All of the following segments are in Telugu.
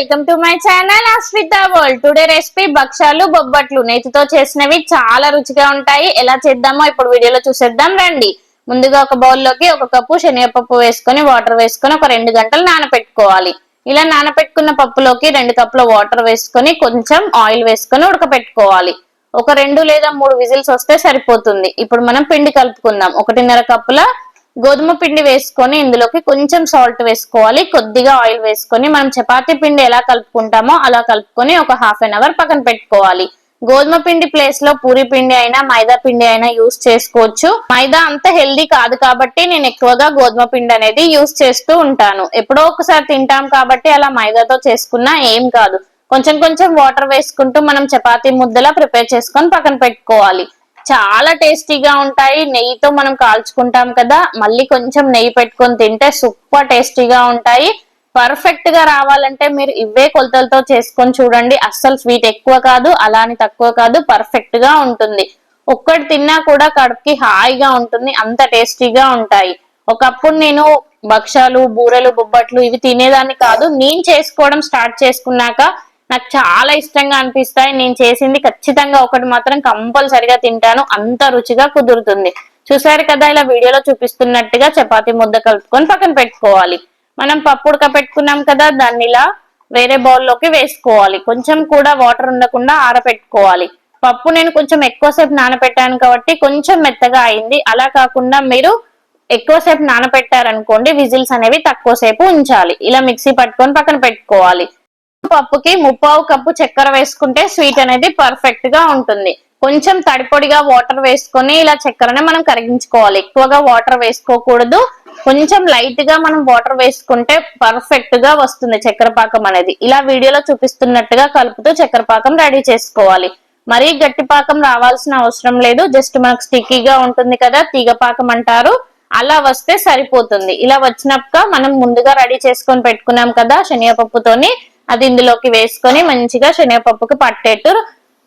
Welcome to my channel Asmita world. Today recipe bhakshalu bobbatlu. నేతితో చేసినవి చాలా రుచిగా ఉంటాయి. ఎలా చేద్దామో ఇప్పుడు వీడియోలో చూసేద్దాం రండి. ముందుగా ఒక బౌల్లోకి ఒక కప్పు శనగపప్పు వేసుకొని వాటర్ వేసుకొని ఒక రెండు గంటలు నానపెట్టుకోవాలి. ఇలా నానపెట్టుకున్న పప్పులోకి రెండు కప్పుల వాటర్ వేసుకొని కొంచెం ఆయిల్ వేసుకొని ఉడకపెట్టుకోవాలి. ఒక రెండు లేదా మూడు విజిల్స్ వస్తే సరిపోతుంది. ఇప్పుడు మనం పిండి కలుపుకుందాం. ఒకటిన్నర కప్పుల గోధుమ పిండి వేసుకొని ఇందులోకి కొంచెం సాల్ట్ వేసుకోవాలి. కొద్దిగా ఆయిల్ వేసుకొని మనం చపాతీ పిండి ఎలా కలుపుకుంటామో అలా కలుపుకొని ఒక హాఫ్ అన్ అవర్ పక్కన పెట్టుకోవాలి. గోధుమ పిండి ప్లేస్లో పూరి పిండి అయినా మైదా పిండి అయినా యూస్ చేసుకోవచ్చు. మైదా అంత హెల్దీ కాదు కాబట్టి నేను ఎక్కువగా గోధుమ పిండి అనేది యూస్ చేస్తూ ఉంటాను. ఎప్పుడో ఒకసారి తింటాం కాబట్టి అలా మైదాతో చేసుకున్నా ఏం కాదు. కొంచెం కొంచెం వాటర్ వేసుకుంటూ మనం చపాతీ ముద్దలా ప్రిపేర్ చేసుకొని పక్కన పెట్టుకోవాలి. చాలా టేస్టీగా ఉంటాయి. నెయ్యితో మనం కాల్చుకుంటాం కదా మళ్ళీ కొంచెం నెయ్యి పెట్టుకొని తింటే సూపర్ టేస్టీగా ఉంటాయి. పర్ఫెక్ట్గా రావాలంటే మీరు ఇవే కొలతలతో చేసుకొని చూడండి. అస్సలు స్వీట్ ఎక్కువ కాదు అలా అని తక్కువ కాదు పర్ఫెక్ట్గా ఉంటుంది. ఒక్కటి తిన్నా కూడా కడుపుకి హాయిగా ఉంటుంది అంత టేస్టీగా ఉంటాయి. ఒకప్పుడు నేను భక్షాలు బూరెలు బొబ్బట్లు ఇవి తినేదాన్ని కాదు. నేను చేసుకోవడం స్టార్ట్ చేసుకున్నాక నాకు చాలా ఇష్టంగా అనిపిస్తాయి. నేను చేసింది ఖచ్చితంగా ఒకటి మాత్రం కంపల్సరిగా తింటాను. అంత రుచిగా కుదురుతుంది. చూసారు కదా ఇలా వీడియోలో చూపిస్తున్నట్టుగా చపాతీ ముద్ద కలుపుకొని పక్కన పెట్టుకోవాలి. మనం పప్పు ఉడక పెట్టుకున్నాం కదా దాన్ని ఇలా వేరే బౌల్లోకి వేసుకోవాలి. కొంచెం కూడా వాటర్ ఉండకుండా ఆరబెట్టుకోవాలి పప్పు నేను కొంచెం ఎక్కువసేపు నానబెట్టాను కాబట్టి కొంచెం మెత్తగా అయింది. అలా కాకుండా మీరు ఎక్కువసేపు నానబెట్టారనుకోండి విజిల్స్ అనేవి తక్కువ సేపు ఉంచాలి. ఇలా మిక్సీ పట్టుకొని పక్కన పెట్టుకోవాలి. పప్పుకి ముప్పావు కప్పు చక్కెర వేసుకుంటే స్వీట్ అనేది పర్ఫెక్ట్గా ఉంటుంది. కొంచెం తడిపొడిగా వాటర్ వేసుకొని ఇలా చక్కెరని మనం కరిగించుకోవాలి. ఎక్కువగా వాటర్ వేసుకోకూడదు. కొంచెం లైట్గా మనం వాటర్ వేసుకుంటే పర్ఫెక్ట్గా వస్తుంది చక్కెర పాకం అనేది. ఇలా వీడియోలో చూపిస్తున్నట్టుగా కలుపుతూ చక్కెర పాకం రెడీ చేసుకోవాలి. మరీ గట్టి పాకం రావాల్సిన అవసరం లేదు. జస్ట్ మనకు స్టిక్కీగా ఉంటుంది కదా తీగ పాకం అంటారు. అలా వస్తే సరిపోతుంది. ఇలా వచ్చినాక మనం ముందుగా రెడీ చేసుకొని పెట్టుకున్నాం కదా శనియపప్పుతోని అది ఇందులోకి వేసుకొని మంచిగా శనగపప్పుకి పట్టేట్టు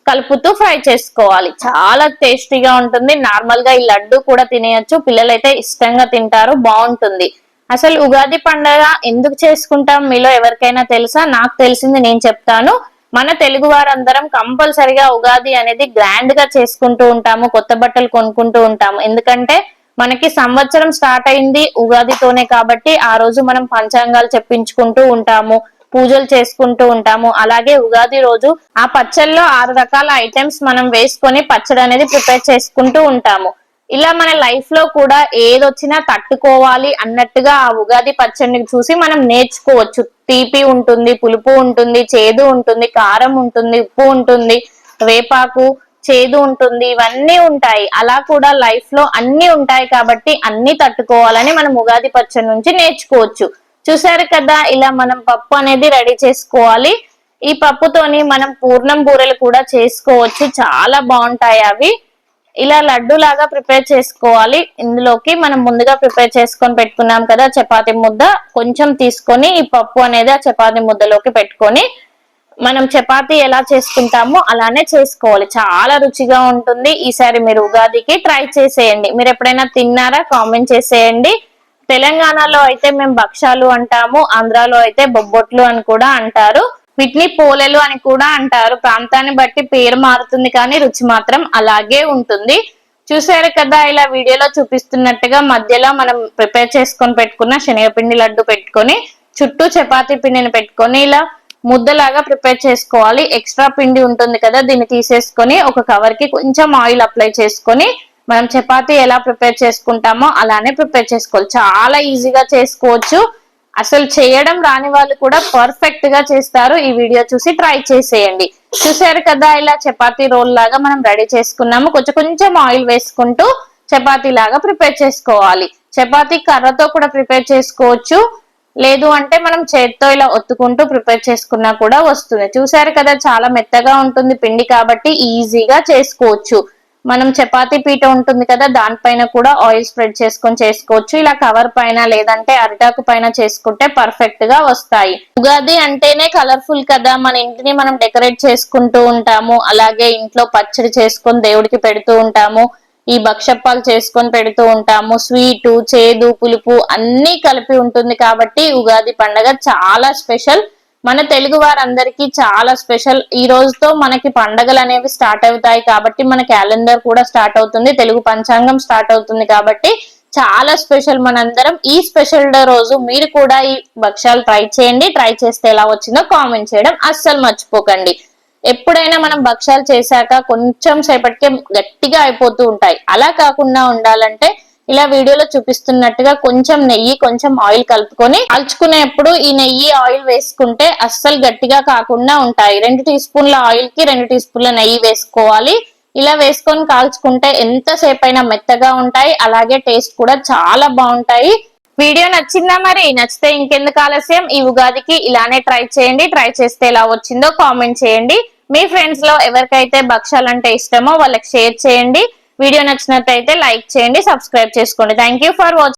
కలుపుతూ ఫ్రై చేసుకోవాలి. చాలా టేస్టీగా ఉంటుంది. నార్మల్గా ఈ లడ్డు కూడా తినేయచ్చు. పిల్లలైతే ఇష్టంగా తింటారు. బాగుంటుంది. అసలు ఉగాది పండగ ఎందుకు చేసుకుంటాం? మీలో ఎవరికైనా తెలుసా? నాకు తెలిసింది నేను చెప్తాను. మన తెలుగు వారందరం కంపల్సరిగా ఉగాది అనేది గ్రాండ్గా చేసుకుంటూ ఉంటాము. కొత్త బట్టలు కొనుక్కుంటూ ఉంటాము. ఎందుకంటే మనకి సంవత్సరం స్టార్ట్ అయింది ఉగాదితోనే కాబట్టి ఆ రోజు మనం పంచాంగాలు చెప్పించుకుంటూ ఉంటాము. పూజలు చేసుకుంటూ ఉంటాము. అలాగే ఉగాది రోజు ఆ పచ్చళ్ళలో ఆరు రకాల ఐటమ్స్ మనం వేసుకొని పచ్చడి అనేది ప్రిపేర్ చేసుకుంటూ ఉంటాము. ఇలా మన లైఫ్లో కూడా ఏదొచ్చినా తట్టుకోవాలి అన్నట్టుగా ఆ ఉగాది పచ్చడిని చూసి మనం నేర్చుకోవచ్చు. తీపి ఉంటుంది పులుపు ఉంటుంది చేదు ఉంటుంది కారం ఉంటుంది ఉప్పు ఉంటుంది వేపాకు చేదు ఉంటుంది ఇవన్నీ ఉంటాయి. అలా కూడా లైఫ్లో అన్ని ఉంటాయి కాబట్టి అన్ని తట్టుకోవాలని మనం ఉగాది పచ్చడి నుంచి నేర్చుకోవచ్చు. చూసారు కదా ఇలా మనం పప్పు అనేది రెడీ చేసుకోవాలి. ఈ పప్పుతోని మనం పూర్ణం బూరెలు కూడా చేసుకోవచ్చు. చాలా బాగుంటాయి అవి. ఇలా లడ్డు లాగా ప్రిపేర్ చేసుకోవాలి. ఇందులోకి మనం ముందుగా ప్రిపేర్ చేసుకొని పెట్టుకున్నాం కదా చపాతీ ముద్ద. కొంచెం తీసుకొని ఈ పప్పు అనేది ఆ చపాతీ ముద్దలోకి పెట్టుకొని మనం చపాతి ఎలా చేసుకుంటామో అలానే చేసుకోవాలి. చాలా రుచిగా ఉంటుంది. ఈసారి మీరు ఉగాదికి ట్రై చేసేయండి. మీరు ఎప్పుడైనా తిన్నారా? కామెంట్ చేసేయండి. తెలంగాణలో అయితే మేము భక్షాలు అంటాము ఆంధ్రాలో అయితే బొబ్బొట్లు అని కూడా అంటారు వీటిని పోలెలు అని కూడా అంటారు. ప్రాంతాన్ని బట్టి పేరు మారుతుంది కానీ రుచి మాత్రం అలాగే ఉంటుంది. చూసారు కదా ఇలా వీడియోలో చూపిస్తున్నట్టుగా మధ్యలో మనం ప్రిపేర్ చేసుకొని పెట్టుకున్న శనగపిండి లడ్డు పెట్టుకొని చుట్టూ చపాతీ పిండిని పెట్టుకొని ఇలా ముద్దలాగా ప్రిపేర్ చేసుకోవాలి. ఎక్స్ట్రా పిండి ఉంటుంది కదా దీన్ని తీసేసుకొని ఒక కవర్కి కొంచెం ఆయిల్ అప్లై చేసుకొని మనం చపాతీ ఎలా ప్రిపేర్ చేసుకుంటామో అలానే ప్రిపేర్ చేసుకోవాలి. చాలా ఈజీగా చేసుకోవచ్చు. అసలు చేయడం రాని వాళ్ళు కూడా పర్ఫెక్ట్గా చేస్తారు. ఈ వీడియో చూసి ట్రై చేసేయండి. చూసారు కదా ఇలా చపాతీ రోల్ లాగా మనం రెడీ చేసుకున్నాము. కొంచెం కొంచెం ఆయిల్ వేసుకుంటూ చపాతీ లాగా ప్రిపేర్ చేసుకోవాలి. చపాతీ కర్రతో కూడా ప్రిపేర్ చేసుకోవచ్చు. లేదు అంటే మనం చేత్తో ఇలా ఒత్తుకుంటూ ప్రిపేర్ చేసుకున్నా కూడా వస్తుంది. చూసారు కదా చాలా మెత్తగా ఉంటుంది పిండి కాబట్టి ఈజీగా చేసుకోవచ్చు. మనం చపాతీ పీట ఉంటుంది కదా దానిపైన కూడా ఆయిల్ స్ప్రెడ్ చేసుకొని చేసుకోవచ్చు. ఇలా కవర్ పైన లేదంటే అరిటాకు పైన చేసుకుంటే పర్ఫెక్ట్గా వస్తాయి. ఉగాది అంటేనే కలర్ఫుల్ కదా మన ఇంటిని మనం డెకరేట్ చేసుకుంటూ ఉంటాము. అలాగే ఇంట్లో పచ్చడి చేసుకొని దేవుడికి పెడుతూ ఉంటాము. ఈ భక్షప్పాలు చేసుకొని పెడుతూ ఉంటాము. స్వీటు చేదు పులుపు అన్ని కలిపి ఉంటుంది కాబట్టి ఉగాది పండగ చాలా స్పెషల్ మన తెలుగు వారందరికీ చాలా స్పెషల్. ఈ రోజుతో మనకి పండగలు అనేవి స్టార్ట్ అవుతాయి కాబట్టి మన క్యాలెండర్ కూడా స్టార్ట్ అవుతుంది. తెలుగు పంచాంగం స్టార్ట్ అవుతుంది కాబట్టి చాలా స్పెషల్ మనందరం. ఈ స్పెషల్ డే రోజు మీరు కూడా ఈ భక్ష్యాలు ట్రై చేయండి. ట్రై చేస్తే ఎలా వచ్చిందో కామెంట్ చేయడం అస్సలు మర్చిపోకండి. ఎప్పుడైనా మనం భక్ష్యాలు చేశాక కొంచెం సేపటికే గట్టిగా అయిపోతూ ఉంటాయి. అలా కాకుండా ఉండాలంటే ఇలా వీడియోలో చూపిస్తున్నట్టుగా కొంచెం నెయ్యి కొంచెం ఆయిల్ కలుపుకొని అల్చుకునేప్పుడు ఈ నెయ్యి ఆయిల్ వేసుకుంటే అస్సలు గట్టిగా కాకుండా ఉంటాయి. రెండు టీ స్పూన్ల ఆయిల్కి రెండు టీ స్పూన్ల నెయ్యి వేసుకోవాలి. ఇలా వేసుకొని కాల్చుకుంటే ఎంతసేపు అయినా మెత్తగా ఉంటాయి. అలాగే టేస్ట్ కూడా చాలా బాగుంటాయి. వీడియో నచ్చిందా మరి? నచ్చితే ఇంకెందుకు ఆలస్యం? ఈ ఉగాదికి ఇలానే ట్రై చేయండి. ట్రై చేస్తే ఎలా వచ్చిందో కామెంట్ చేయండి. మీ ఫ్రెండ్స్లో ఎవరికైతే భక్ష్యాలంటే అంటే ఇష్టమో వాళ్ళకి షేర్ చేయండి. వీడియో నచ్చినట్లయితే లైక్ చేయండి సబ్స్క్రైబ్ చేసుకోండి. Thank for watching